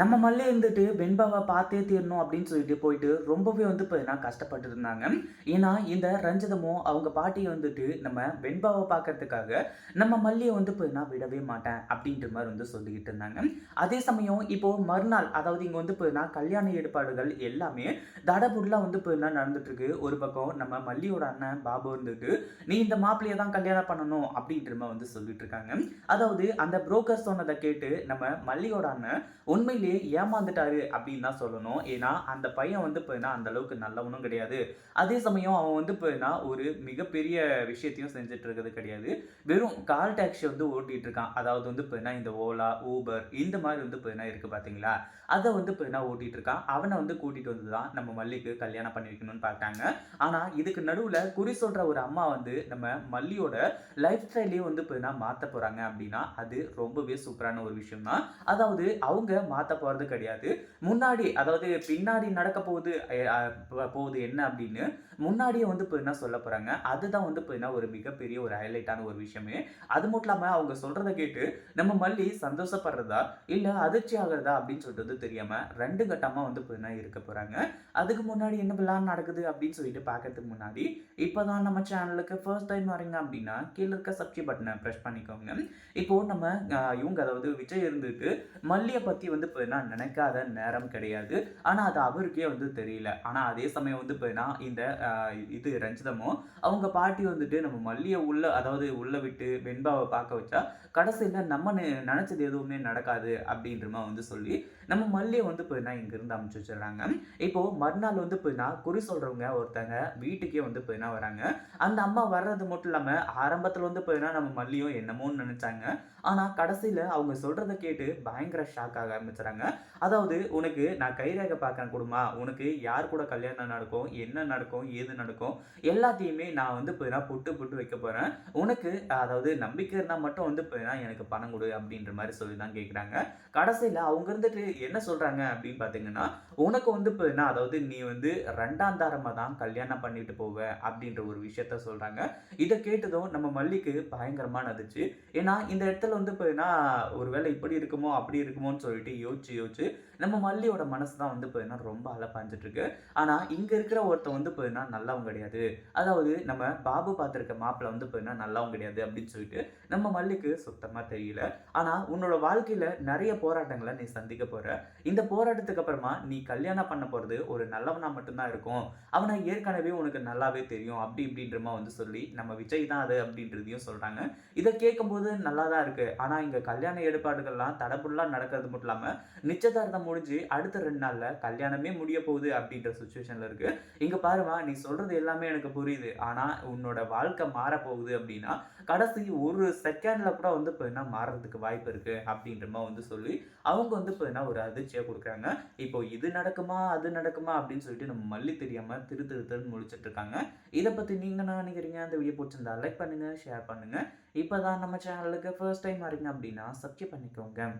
நம்ம மல்லி இருந்துட்டு வெண்பாவை பார்த்தே தீரணும் அப்படின்னு சொல்லிட்டு போயிட்டு ரொம்பவே வந்து பார்த்தீங்கன்னா கஷ்டப்பட்டு இருந்தாங்க. ஏன்னா இந்த ரஞ்சிதமும் அவங்க பாட்டியை வந்துட்டு நம்ம வெண்பாவை பார்க்கறதுக்காக நம்ம மல்லியை வந்து பார்த்தீங்கன்னா விடவே மாட்டேன் அப்படின்ற மாதிரி வந்து சொல்லிக்கிட்டு இருந்தாங்க. அதே சமயம் இப்போ மறுநாள் அதாவது இங்கே வந்து பார்த்தீங்கன்னா கல்யாண ஏற்பாடுகள் எல்லாமே தடபுடலாக வந்து பார்த்தீங்கன்னா நடந்துட்டு இருக்கு. ஒரு பக்கம் நம்ம மல்லியோட அண்ணன் பாபு வந்துட்டு நீ இந்த மாப்பிள்ளையை தான் கல்யாணம் பண்ணணும் அப்படின்ற மாதிரி வந்து சொல்லிட்டு இருக்காங்க. அதாவது அந்த புரோக்கர் சொன்னதை கேட்டு நம்ம மல்லியோட அண்ணன் உண்மையிலேயே ஏமாந்துட்டாரு அப்படின்னு தான் சொல்லணும். ஏன்னா அந்த பையன் வந்து போயினா அந்த அளவுக்கு நல்லவனும் கிடையாது. அதே சமயம் அவன் வந்து போயினா ஒரு மிகப்பெரிய விஷயத்தையும் செஞ்சுட்டு இருக்கிறது கிடையாது. வெறும் கால் டாக்ஸி வந்து ஓட்டிட்டு இருக்கான். அதாவது வந்து போயினா இந்த ஓலா ஊபர் இந்த மாதிரி வந்து போயினா இருக்கு பாத்தீங்களா? அதை வந்து போயினா ஓட்டிட்டு இருக்கான். அவனை வந்து கூட்டிட்டு வந்து தான் நம்ம மல்லிக்கு கல்யாணம் பண்ணி வைக்கணும்னு பார்த்தாங்க ஆனா இதுக்கு நடுவுல குறி சொல்ற ஒரு அம்மா வந்து நம்ம மல்லியோட லைஃப் ஸ்டைலையும் வந்து போயினா மாத்த போறாங்க அப்படின்னா அது ரொம்பவே சூப்பரான ஒரு விஷயம் தான் அதாவது அவங்க மாற்ற போகிறது கிடையாது. முன்னாடி அதாவது பின்னாடி நடக்க போகுது போகுது என்ன அப்படின்னு முன்னாடியே வந்து இப்போ என்ன சொல்ல போகிறாங்க அதுதான் வந்து இப்போ என்ன ஒரு மிகப்பெரிய ஒரு ஹைலைட்டான ஒரு விஷயமே. அது மட்டும் இல்லாமல் அவங்க சொல்கிறத கேட்டு நம்ம மல்லி சந்தோஷப்படுறதா? இல்லை அதிர்ச்சி ஆகுறதா அப்படின்னு சொல்கிறது தெரியாமல் ரெண்டு கட்டமாக வந்து இப்போ என்ன இருக்க போகிறாங்க அதுக்கு முன்னாடி என்ன பிளான் நடக்குது அப்படின்னு சொல்லிட்டு பார்க்கறதுக்கு முன்னாடி இப்போ தான் நம்ம சேனலுக்கு ஃபர்ஸ்ட் டைம் வரீங்க அப்படின்னா கீழே இருக்க சப்ஸ்கிரைப் பட்டனை ப்ரெஸ் பண்ணிக்கோங்க. இப்போ நம்ம இவங்க அதாவது விஜய் இருந்துட்டு மல்லியை பற்றி வந்து இப்போ என்ன நினைக்காத நேரம் கிடையாது. ஆனால் அது அவருக்கே வந்து தெரியல. ஆனால் அதே சமயம் வந்து இப்போ இந்த இது ரஞ்சிதமும் அவங்க பாட்டி வந்துட்டு நம்ம மல்லியை உள்ள அதாவது உள்ள விட்டு வெண்பாவை பார்க்க வச்சா கடைசியில் நம்ம நினச்சது நினைச்சது எதுவுமே நடக்காது அப்படின்ற மாதிரி வந்து சொல்லி நம்ம மல்லியை வந்து இப்போ இங்கேருந்து இங்கிருந்து அமுச்சு வச்சிடுறாங்க. இப்போ மறுநாள் வந்து இப்போ குறி சொல்றவங்க ஒருத்தங்க வீட்டுக்கே வந்து இப்போ வராங்க. அந்த அம்மா வர்றது மட்டும் இல்லாமல் ஆரம்பத்தில் வந்து போயினா நம்ம மல்லியும் என்னமோன்னு நினைச்சாங்க. ஆனால் கடைசியில் அவங்க சொல்றதை கேட்டு பயங்கர ஷாக் ஆக ஆரம்பிச்சுறாங்க அதாவது உனக்கு நான் கைரேகை பார்க்கறேன் கொடுமா உனக்கு யார் கூட கல்யாணம் நடக்கும் என்ன நடக்கும் ஏது நடக்கும் எல்லாத்தையுமே நான் வந்து போயினா பொட்டு புட்டு புட்டு வைக்க போறேன். உனக்கு அதாவது நம்பிக்கை இருந்தால் மட்டும் வந்து போயினா எனக்கு பணம் கொடு அப்படின்ற மாதிரி சொல்லி தான் கேட்குறாங்க கடைசியில் அவங்க இருந்துட்டு என்ன சொல்றாங்க அப்படின்னு பார்த்தீங்கன்னா உனக்கு வந்து இப்போ என்ன அதாவது நீ வந்து ரெண்டாம் தாரமாக தான் கல்யாணம் பண்ணிட்டு போவ அப்படின்ற ஒரு விஷயத்த சொல்றாங்க. இதை கேட்டதும் நம்ம மல்லிக்கு பயங்கரமா நதிச்சு ஏன்னா இந்த இடத்துல வந்து போயினா ஒருவேளை இப்படி இருக்குமோ அப்படி இருக்குமோன்னு சொல்லிட்டு யோசிச்சு யோசிச்சு நம்ம மல்லியோட மனசு தான் வந்து இப்போ ரொம்ப அலப்பாஞ்சிட்ருக்கு. ஆனால் இங்கே இருக்கிற ஒருத்தன் வந்து இப்போ நல்லாவும் கிடையாது. அதாவது நம்ம பாபு பார்த்துருக்க மாப்பிள்ளை வந்து இப்போ நல்லாவும் கிடையாது அப்படின்னு சொல்லிட்டு நம்ம மல்லிக்கு சுத்தமாக தெரியல. ஆனால் உன்னோட வாழ்க்கையில் நிறைய போராட்டங்களை நீ சந்திக்க போகிற இந்த போராட்டத்துக்கு அப்புறமா நீ கல்யாணம் பண்ண போகிறது ஒரு நல்லவனாக மட்டும்தான் இருக்கும். அவனை ஏற்கனவே உனக்கு நல்லாவே தெரியும். அப்படி இப்படின்றமா வந்து சொல்லி நம்ம விஜய் தான் அது அப்படின்றதையும் சொல்கிறாங்க இதை கேட்கும்போது நல்லா தான் இருக்குது ஆனால் இங்கே கல்யாண ஏற்பாடுகள்லாம் தடபுடலா நடக்கிறது மட்டும் இல்லாமல் நிச்சயதார்த்தம் முடிஞ்சு அடுத்த ரெண்டு நாளில் கல்யாணமே முடிய போகுது அப்படின்ற சுச்சுவேஷனில் இருக்கு. இங்கே பாருமா நீ சொல்றது எல்லாமே எனக்கு புரியுது. ஆனால் உன்னோட வாழ்க்கை மாறப்போகுது போகுது அப்படின்னா கடைசி ஒரு செகண்ட்ல கூட வந்து இப்போ என்ன மாறுறதுக்கு வாய்ப்பு இருக்கு அப்படின்ற மாதிரி வந்து சொல்லி அவங்க வந்து இப்போ என்ன ஒரு அதிர்ச்சியாக கொடுக்குறாங்க. இப்போ இது நடக்குமா அது நடக்குமா அப்படின்னு சொல்லிட்டு நம்ம மல்லி தெரியாம திரு திரு முடிச்சுட்டு இருக்காங்க. இதை பற்றி நீங்க என்ன நினைக்கிறீங்க? அந்த வீடியோ பிடிச்சிருந்தா லைக் பண்ணுங்க ஷேர் பண்ணுங்க. இப்பதான் நம்ம சேனலுக்கு ஃபர்ஸ்ட் டைம் வரீங்க அப்படின்னா சப்ஸ்கிரைப் பண்ணிக்கோங்க.